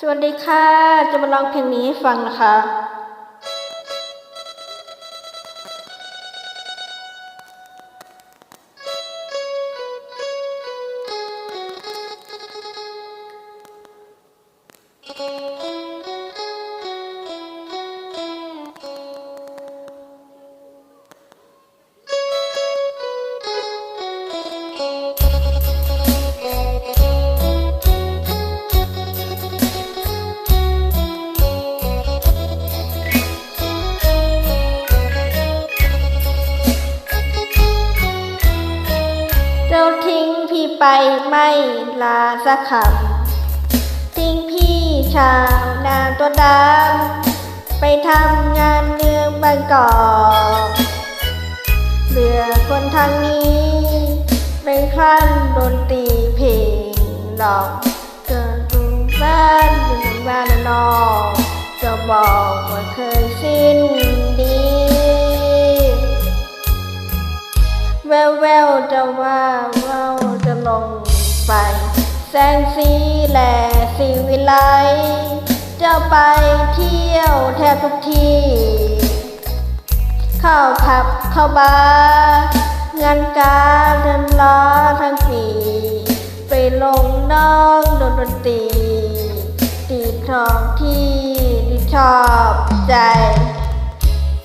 สวัสดีค่ะ จะมาลองเพลงนี้ให้ฟังนะคะ ไปไม่ลาสักคำทิ้งพี่ชาวนาตัวดำไปทำงานเมืองบางกอกเหลือคนทางนี้เป็นคลั่นดนตรีเพลงหลอกเกิดถึงบ้านถึงบ้านนอกจะบอกว่าเคยสิ้นดีแววแววจะว่า ลงไป แสงสีแหล่สีวิไลจะไปเที่ยวแทบทุกที่ เข้าผับเข้าบาร์งานการเดินล้อทั้งปี ไปลงน้องโดนดนตรีตีทองที่ที่ชอบใจ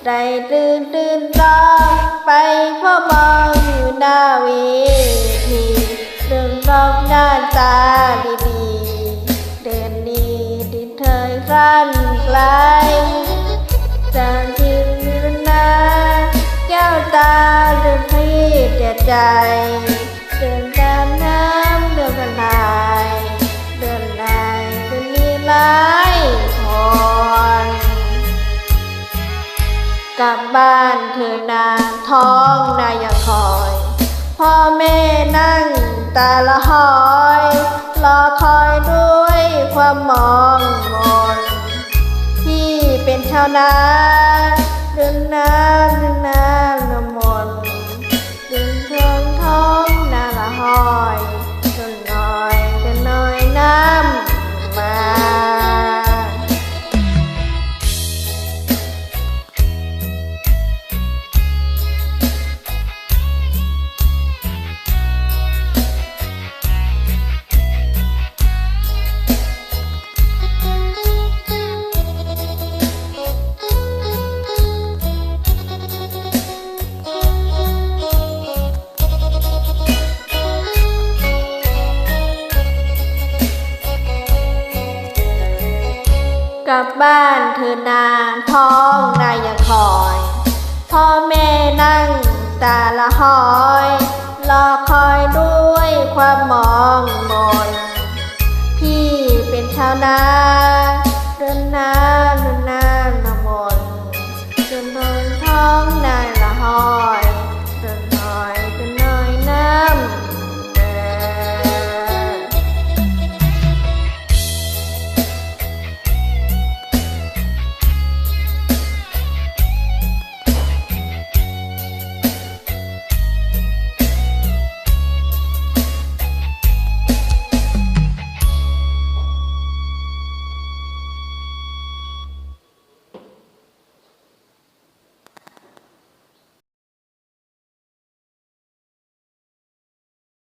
ได้ตื่นตื่นร้องไปเพ่อมองอยู่หน้าเวที นรอบหน้าตาดีๆเดินนี้ดินเธยสั้นไกลจากที่นิรนาแก้วตาเดินพี่เจ็ดใจ เดินตามน้ำเดินกันลายเดินลายเดินมีหลายคนกลับบ้านเธอนาท้องนายังคอย พ่อแม่นั่งตาละหอย รอคอยด้วยความมองมนที่เป็นชาวนา ลับบ้านเธอนานท้องนายยังคอย พ่อแม่นั่งตาละหอย รอคอยด้วยความมองมนพี่เป็นชาวนาเดินนา